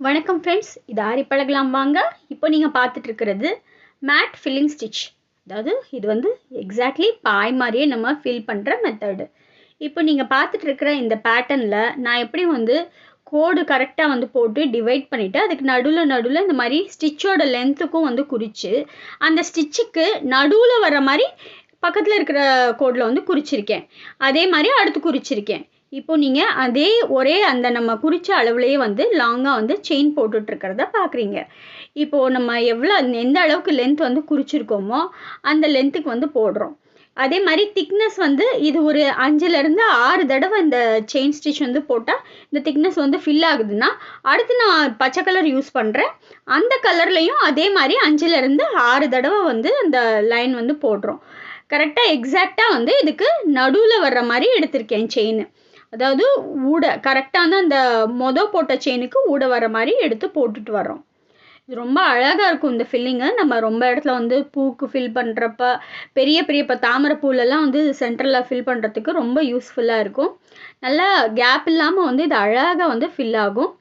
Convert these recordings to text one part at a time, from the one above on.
வணக்கம் ஃப்ரெண்ட்ஸ் இது ஆரி பழகலாம் வாங்க. இப்போ நீங்கள் பார்த்துட்டு இருக்கிறது மேட் ஃபில்லிங் ஸ்டிச் அதாவது இது வந்து எக்ஸாக்ட்லி பாய் மாதிரியே நம்ம ஃபில் பண்ணுற மெத்தடு இப்போ நீங்கள் பார்த்துட்டு இருக்கிற இந்த பேட்டர்னில் நான் எப்படி வந்து கோடு கரெக்டாக வந்து போட்டு டிவைட் பண்ணிவிட்டு அதுக்கு நடுவில் நடுவில் இந்த மாதிரி ஸ்டிச்சோட லென்த்துக்கும் வந்து குறித்து அந்த ஸ்டிச்சுக்கு நடுவில் வர மாதிரி பக்கத்தில் இருக்கிற கோடில் வந்து குறிச்சிருக்கேன். அதே மாதிரி அடுத்து குறிச்சிருக்கேன். இப்போ நீங்கள் அதே ஒரே அந்த நம்ம குறித்த அளவுலேயே வந்து லாங்காக வந்து செயின் போட்டுட்ருக்கிறத பார்க்குறீங்க இப்போது நம்ம எவ்வளோ எந்த அளவுக்கு லென்த் வந்து குறிச்சிருக்கோமோ அந்த லென்த்துக்கு வந்து போடுறோம். அதே மாதிரி திக்னஸ் வந்து இது ஒரு அஞ்சுலேருந்து ஆறு தடவை இந்த செயின் ஸ்டிச் வந்து போட்டால் இந்த திக்னஸ் வந்து ஃபில் ஆகுதுன்னா அடுத்து நான் பச்சை கலர் யூஸ் பண்ணுறேன் அந்த கலர்லேயும் அதே மாதிரி அஞ்சுலேருந்து ஆறு தடவை வந்து அந்த லைன் வந்து போடுறோம். கரெக்டாக எக்ஸாக்டாக வந்து இதுக்கு நடுவில் வர்ற மாதிரி எடுத்திருக்கேன் செயின் அதாவது ஊட கரெக்டான அந்த மொத போட்ட செயினுக்கு ஊட வர மாதிரி எடுத்து போட்டுட்டு வரோம் இது ரொம்ப அழகாக இருக்கும் இந்த ஃபில்லிங்கு நம்ம ரொம்ப இடத்துல வந்து பூக்கு ஃபில் பண்ணுறப்ப பெரிய பெரிய இப்போ தாமரை பூலெல்லாம் வந்து சென்டரில் ஃபில் பண்ணுறதுக்கு ரொம்ப யூஸ்ஃபுல்லாக இருக்கும். நல்லா கேப் இல்லாமல் வந்து இது அழகாக வந்து ஃபில் ஆகும்.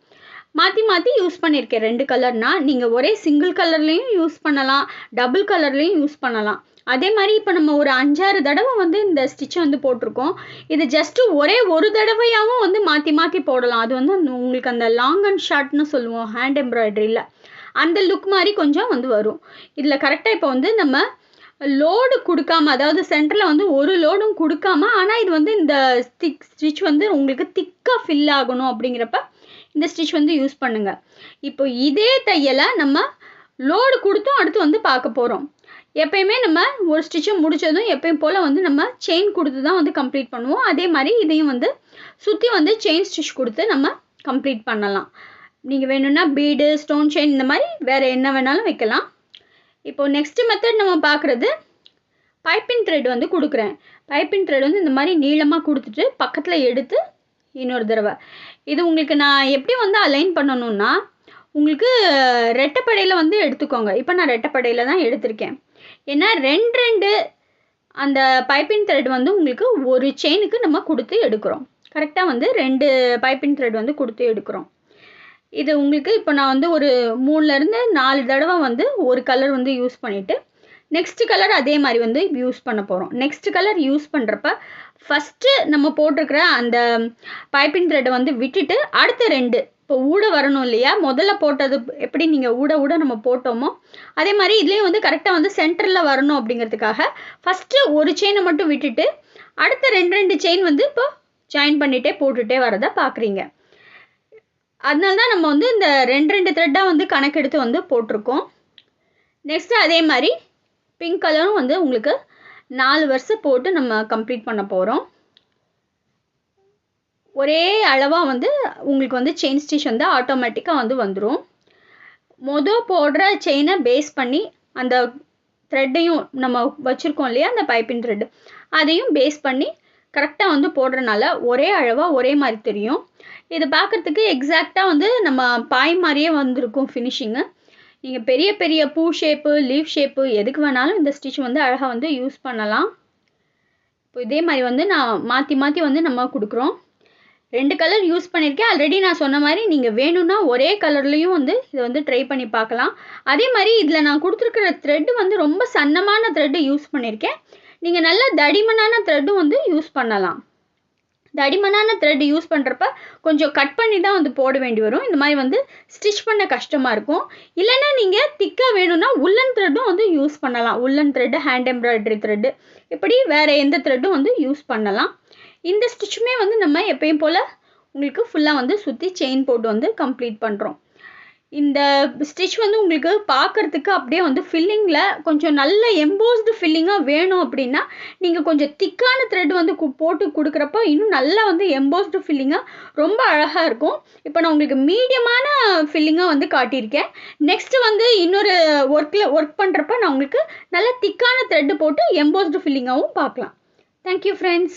மாற்றி மாற்றி யூஸ் பண்ணியிருக்கேன் ரெண்டு கலர்னால் நீங்கள் ஒரே சிங்கிள் கலர்லேயும் யூஸ் பண்ணலாம் டபுள் கலர்லேயும் யூஸ் பண்ணலாம். அதே மாதிரி இப்போ நம்ம ஒரு அஞ்சாறு தடவை வந்து இந்த ஸ்டிச்சை வந்து போட்டிருக்கோம். இது ஜஸ்ட்டு ஒரே ஒரு தடவையாகவும் வந்து மாற்றி மாற்றி போடலாம். அது வந்து உங்களுக்கு அந்த லாங் அண்ட் ஷார்ட்னு சொல்லுவோம் ஹேண்ட் எம்ப்ராய்டரியில் அந்த லுக் மாதிரி கொஞ்சம் வந்து வரும். இதில் கரெக்டாக இப்போ வந்து நம்ம லோடு கொடுக்காம அதாவது சென்டரில் வந்து ஒரு லோடும் கொடுக்காம ஆனால் இது வந்து இந்த ஸ்டிக் ஸ்டிச் வந்து உங்களுக்கு திக்காக ஃபில் ஆகணும் அப்படிங்கிறப்ப இந்த ஸ்டிச் வந்து யூஸ் பண்ணுங்கள் இப்போ இதே தையலை நம்ம லோடு கொடுத்தும் அடுத்து வந்து பார்க்க போகிறோம் எப்பயுமே நம்ம ஒரு ஸ்டிச்சை முடித்ததும் எப்பயும் போல் வந்து நம்ம செயின் கொடுத்து தான் வந்து கம்ப்ளீட் பண்ணுவோம். அதே மாதிரி இதையும் வந்து சுற்றி வந்து செயின் ஸ்டிச் கொடுத்து நம்ம கம்ப்ளீட் பண்ணலாம். நீங்கள் வேணும்னா பீடு ஸ்டோன் செயின் இந்த மாதிரி வேறு என்ன வேணாலும் வைக்கலாம். இப்போது நெக்ஸ்ட் மெத்தட் நம்ம பார்க்குறது பைப்பின் த்ரெட் வந்து கொடுக்குறேன். பைப்பின் த்ரெட் வந்து இந்த மாதிரி நீளமாக கொடுத்துட்டு பக்கத்தில் எடுத்து இன்னொரு தடவை. இது உங்களுக்கு நான் எப்படி வந்து அலைன் பண்ணணும்னா உங்களுக்கு ரெட்டைப்படையில் வந்து எடுத்துக்கோங்க. இப்போ நான் ரெட்டைப்படையில் தான் எடுத்திருக்கேன். ஏன்னா ரெண்டு ரெண்டு அந்த பைப்பின் த்ரெட் வந்து உங்களுக்கு ஒரு செயினுக்கு நம்ம கொடுத்து எடுக்கிறோம். கரெக்டாக வந்து ரெண்டு பைப்பின் த்ரெட் வந்து கொடுத்து எடுக்கிறோம். இது உங்களுக்கு இப்போ நான் வந்து ஒரு மூணுலேருந்து நாலு தடவை வந்து ஒரு கலர் வந்து யூஸ் பண்ணிவிட்டு நெக்ஸ்ட் கலர் அதே மாதிரி வந்து யூஸ் பண்ண போகிறோம் நெக்ஸ்ட் கலர் யூஸ் பண்ணுறப்ப ஃபஸ்ட்டு நம்ம போட்டிருக்கிற அந்த பைப்பின் த்ரெட்டை வந்து விட்டுட்டு அடுத்த ரெண்டு இப்போ ஊட வரணும் இல்லையா? முதல்ல போட்டது எப்படி நீங்கள் ஊட ஊட நம்ம போட்டோமோ? அதே மாதிரி இதுலேயும் வந்து கரெக்டாக வந்து சென்டரில் வரணும் அப்படிங்கிறதுக்காக ஃபஸ்ட்டு ஒரு செயினை மட்டும் விட்டுட்டு அடுத்த ரெண்டு ரெண்டு செயின் வந்து இப்போ ஜாயின் பண்ணிகிட்டே போட்டுகிட்டே வரதை பார்க்குறீங்க அதனால தான் நம்ம வந்து இந்த ரெண்டு ரெண்டு த்ரெட்டாக வந்து கணக்கெடுத்து வந்து போட்டிருக்கோம். நெக்ஸ்ட்டு அதே மாதிரி பிங்க் கலரும் வந்து உங்களுக்கு நாலு வருஷம் போட்டு நம்ம கம்ப்ளீட் பண்ண போகிறோம் ஒரே அளவாக வந்து உங்களுக்கு வந்து செயின் ஸ்டிச் வந்து ஆட்டோமேட்டிக்காக வந்து வந்துடும் மொதல் போடுற செயினை பேஸ் பண்ணி அந்த த்ரெட்டையும் நம்ம வச்சுருக்கோம் இல்லையா அந்த பைப்பின் த்ரெட்டு அதையும் பேஸ் பண்ணி கரெக்டாக வந்து போடுறனால ஒரே அளவாக ஒரே மாதிரி தெரியும். இது பார்க்குறதுக்கு எக்ஸாக்டாக வந்து நம்ம பாய் மாதிரியே வந்திருக்கும் ஃபினிஷிங்கு நீங்கள் பெரிய பெரிய பூ ஷேப்பு லீவ் ஷேப்பு எதுக்கு வேணாலும் இந்த ஸ்டிச் வந்து அழகாக வந்து யூஸ் பண்ணலாம். இப்போ இதே மாதிரி வந்து நான் மாற்றி மாற்றி வந்து நம்ம கொடுக்குறோம். ரெண்டு கலர் யூஸ் பண்ணியிருக்கேன் ஆல்ரெடி நான் சொன்ன மாதிரி நீங்கள் வேணும்னா ஒரே கலர்லேயும் வந்து இதை வந்து ட்ரை பண்ணி பார்க்கலாம். அதே மாதிரி இதில் நான் கொடுத்துருக்கிற த்ரெட்டு வந்து ரொம்ப சன்னமான த்ரெட்டு யூஸ் பண்ணியிருக்கேன் நீங்கள் நல்ல தடிமனான த்ரெட்டும் வந்து யூஸ் பண்ணலாம். தடிமனான த்ரெட் யூஸ் பண்ணுறப்ப கொஞ்சம் கட் பண்ணி தான் வந்து போட வேண்டி வரும். இந்த மாதிரி வந்து ஸ்டிச் பண்ண கஷ்டமாக இருக்கும். இல்லைன்னா நீங்கள் திக்காக வேணும்னா உள்ளன் த்ரெட்டும் வந்து யூஸ் பண்ணலாம். உள்ளன் த்ரெட்டு ஹேண்ட் எம்ப்ராய்டரி த்ரெட்டு இப்படி வேறு எந்த த்ரெட்டும் வந்து யூஸ் பண்ணலாம். இந்த ஸ்டிச்சுமே வந்து நம்ம எப்பயும் போல் உங்களுக்கு ஃபுல்லாக வந்து சுற்றி செயின் போட்டு வந்து கம்ப்ளீட் பண்ணுறோம் இந்த ஸ்டிச் வந்து உங்களுக்கு பார்க்குறதுக்கு அப்படியே வந்து ஃபில்லிங்கில் கொஞ்சம் நல்ல எம்போஸ்டு ஃபில்லிங்காக வேணும் அப்படின்னா நீங்கள் கொஞ்சம் திக்கான த்ரெட் வந்து போட்டு கொடுக்குறப்ப இன்னும் நல்லா வந்து எம்போஸ்டு ஃபில்லிங்காக ரொம்ப அழகாக இருக்கும். இப்போ நான் உங்களுக்கு மீடியமான ஃபில்லிங்காக வந்து காட்டியிருக்கேன். நெக்ஸ்ட்டு வந்து இன்னொரு ஒர்க்கில் ஒர்க் பண்ணுறப்ப நான் உங்களுக்கு நல்ல திக்கான த்ரெட்டு போட்டு எம்போஸ்டு ஃபில்லிங்காகவும் பார்க்கலாம். Thank you friends